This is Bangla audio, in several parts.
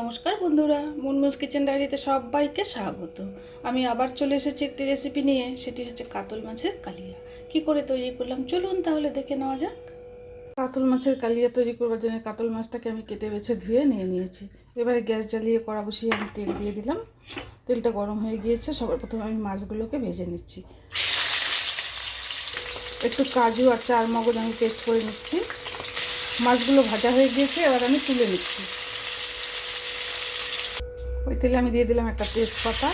নমস্কার বন্ধুরা মুনমুস কিচেন ডায়েরিতে সবাইকে স্বাগত। আমি আবার চলে এসেছি একটি রেসিপি নিয়ে, সেটি হচ্ছে কাতল মাছের কালিয়া। কি করে তৈরি করলাম? চলুন তাহলে দেখে নেওয়া যাক। কাতল মাছের কালিয়া তৈরি করবার জন্য কাতল মাছটাকে আমি কেটে বেছে ধুয়ে নিয়ে নিয়েছি। এবারে গ্যাস জ্বালিয়ে কড়া বসিয়ে আমি তেল দিয়ে দিলাম। তেলটা গরম হয়ে গিয়েছে, সবার প্রথমে আমি মাছগুলোকে ভেজে নিচ্ছি। একটু কাজু আর চার মগজ আমি পেস্ট করে নিচ্ছি। মাছগুলো ভাজা হয়ে গিয়েছে, এবার আমি তুলে নিচ্ছি। ওই তেলে আমি দিয়ে দিলাম একটা তেজপাতা।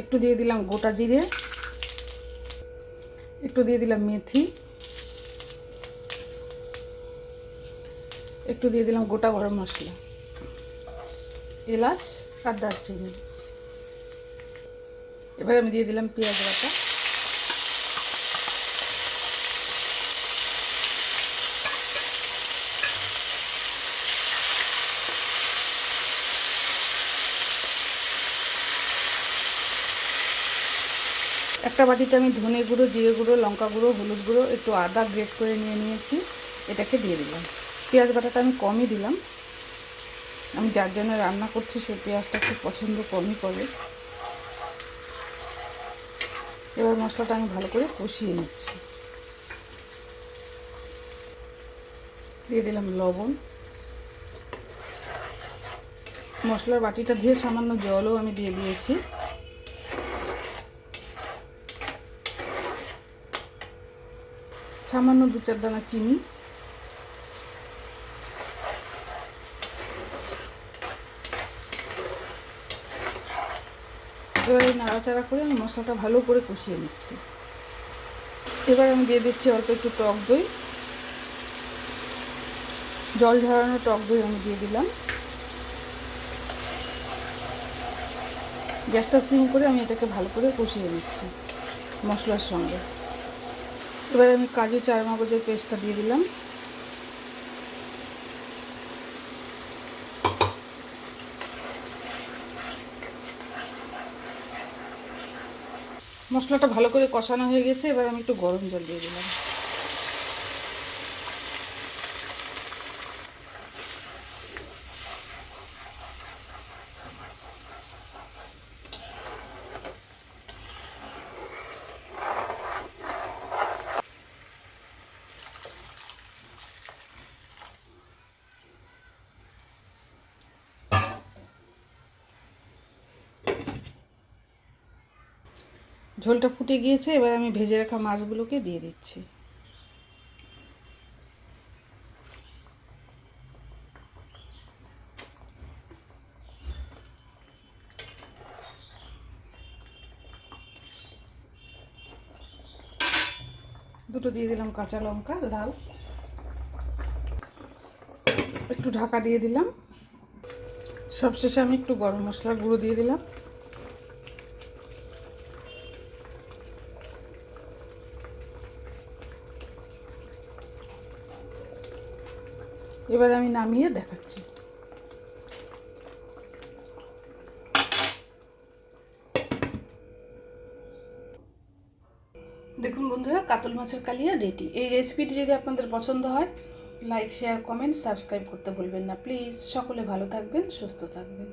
একটু দিয়ে দিলাম গোটা জিরে। একটু দিয়ে দিলাম মেথি। একটু দিয়ে দিলাম গোটা গরম মশলা। এলাচ আর দারচিনি। এবার আমি দিয়ে দিলাম পেঁয়াজ বাটা। একটা বাটিতে আমি ধনে গুঁড়ো, জিরে গুঁড়ো, লঙ্কা গুঁড়ো, হলুদ গুঁড়ো, একটু আদা গ্রেট করে নিয়ে নিয়েছি। এটাকে দিয়ে দিলাম। পেঁয়াজ বাটাটা আমি কমই দিলাম। আমি যার জন্য রান্না করছি, সে পেঁয়াজটা খুব পছন্দ, কমই করে। এবার মশলাটা আমি ভালো করে কষিয়ে নিচ্ছি। দিয়ে দিলাম লবণ। মশলার বাটিটা দিয়ে সামান্য জলও আমি দিয়ে দিয়েছি। সামান্য দু চার দানা চিনি। এবার নাড়াচাড়া করে আমি মশলাটা ভালো করে কষিয়ে নিচ্ছি। এবার আমি দিয়ে দিচ্ছি অল্প একটু টক দই। জল ঝরানো টক দই আমি দিয়ে দিলাম। গ্যাসটা সিম করে আমি এটাকে ভালো করে কষিয়ে নিচ্ছি মশলার সঙ্গে। এবার আমি কাজু চার মগজের পেস্টটা দিয়ে দিলাম। মশলাটা ভালো করে কষানো হয়ে গেছে, এবার আমি একটু গরম জল দিয়ে দিলাম। ঝোলটা ফুটে গিয়েছে, এবার আমি ভেজে রাখা মাছগুলোকে দিয়ে দিচ্ছি। দুটো দিয়ে দিলাম কাঁচা লঙ্কা, লাল। একটু ঢাকা দিয়ে দিলাম। সবশেষে আমি একটু গরম মশলার গুঁড়ো দিয়ে দিলাম। এবার আমি নামিয়ে দেখাচ্ছি। দেখুন বন্ধুরা, কাতল মাছের কালিয়া রেডি। এই রেসিপিটি যদি আপনাদের পছন্দ হয় লাইক শেয়ার কমেন্ট সাবস্ক্রাইব করতে ভুলবেন না। প্লিজ সকলে ভালো থাকবেন, সুস্থ থাকবেন।